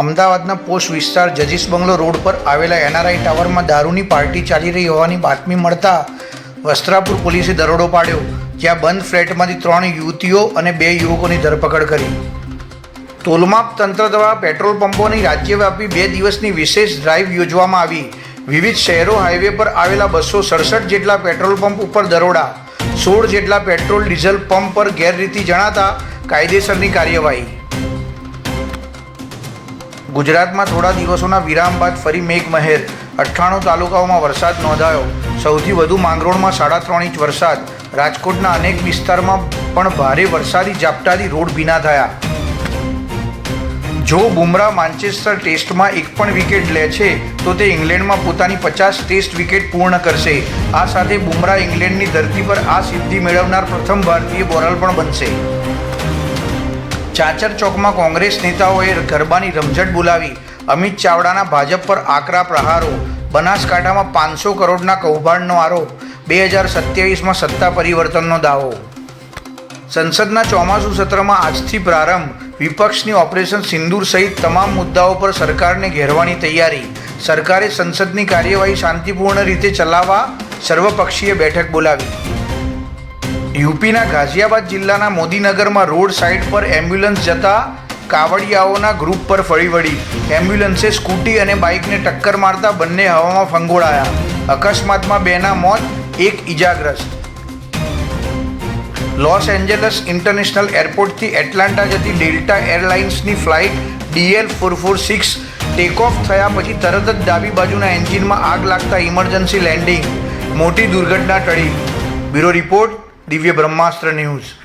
અમદાવાદના પોસ્ટ વિસ્તાર જજીસ બંગલો રોડ પર આવેલા એનઆરઆઈ ટાવરમાં દારૂની પાર્ટી ચાલી રહી હોવાની બાતમી મળતા વસ્ત્રાપુર પોલીસે દરોડો પાડ્યો, જ્યાં બંધ ફ્લેટમાંથી ત્રણ યુવતીઓ અને બે યુવકોની ધરપકડ કરી. તોલમાપ તંત્ર દ્વારા પેટ્રોલ પંપોની રાજ્યવ્યાપી બે દિવસની વિશેષ ડ્રાઈવ યોજવામાં આવી. વિવિધ શહેરો હાઈવે પર આવેલા બસો સડસઠ જેટલા પેટ્રોલ પંપ ઉપર દરોડા, સોળ જેટલા પેટ્રોલ ડીઝલ પંપ પર ગેરરીતિ જણાતા કાયદેસરની કાર્યવાહી. ગુજરાતમાં થોડા દિવસોના વિરામ બાદ ફરી મેઘમહેર. અઠ્ઠાણું તાલુકાઓમાં વરસાદ નોંધાયો. સૌથી વધુ માંગરોળમાં સાડા ત્રણ ઇંચ વરસાદ. રાજકોટના અનેક વિસ્તારમાં પણ ભારે વરસાદી ઝાપટાથી રોડ ભીના થયા. જો બુમરાહ માન્ચેસ્ટર ટેસ્ટમાં એક પણ વિકેટ લે છે, તો તે ઇંગ્લેન્ડમાં પોતાની પચાસ ટેસ્ટ વિકેટ પૂર્ણ કરશે. આ સાથે બુમરા ઇંગ્લેન્ડની ધરતી પર આ સિદ્ધિ મેળવનાર પ્રથમ ભારતીય બોલર પણ બનશે. ચાચર ચોકમાં કોંગ્રેસ નેતાઓએ ગરબાની રમઝટ બોલાવી. અમિત ચાવડાના ભાજપ પર આકરા પ્રહારો. બનાસકાંઠામાં પાંચસો કરોડના કૌભાંડનો આરોપ. બે હજાર સત્યાવીસમાં સત્તા પરિવર્તનનો દાવો. સંસદના ચોમાસુ સત્રમાં આજથી પ્રારંભ. વિપક્ષની ઓપરેશન સિંદૂર સહિત તમામ મુદ્દાઓ પર સરકારને ઘેરવાની તૈયારી. સરકારે સંસદની કાર્યવાહી શાંતિપૂર્ણ રીતે ચલાવવા સર્વપક્ષીય બેઠક બોલાવી. યુપીના ગાઝિયાબાદ જિલ્લાના મોદીનગરમાં રોડ સાઇડ પર એમ્બ્યુલન્સ જતા કાવડિયાઓના ગ્રુપ પર ફળી વળી. એમ્બ્યુલન્સે સ્કૂટી અને બાઇકને ટક્કર મારતા બંને હવામાં ફંગોળાયા. અકસ્માતમાં બેના મોત, એક ઇજાગ્રસ્ત લોસ એન્જલસ ઇન્ટરનેશનલ એરપોર્ટથી એટલાન્ટા જતી Delta એરલાઇન્સની flight DL four four six takeoff થયા પછી તરત જ ડાબી બાજુના એન્જિનમાં આગ લાગતા ઇમરજન્સી લેન્ડિંગ, મોટી દુર્ઘટના ટળી. બ્યુરો રિપોર્ટ દિવ્ય બ્રહ્માસ્ત્ર ન્યૂઝ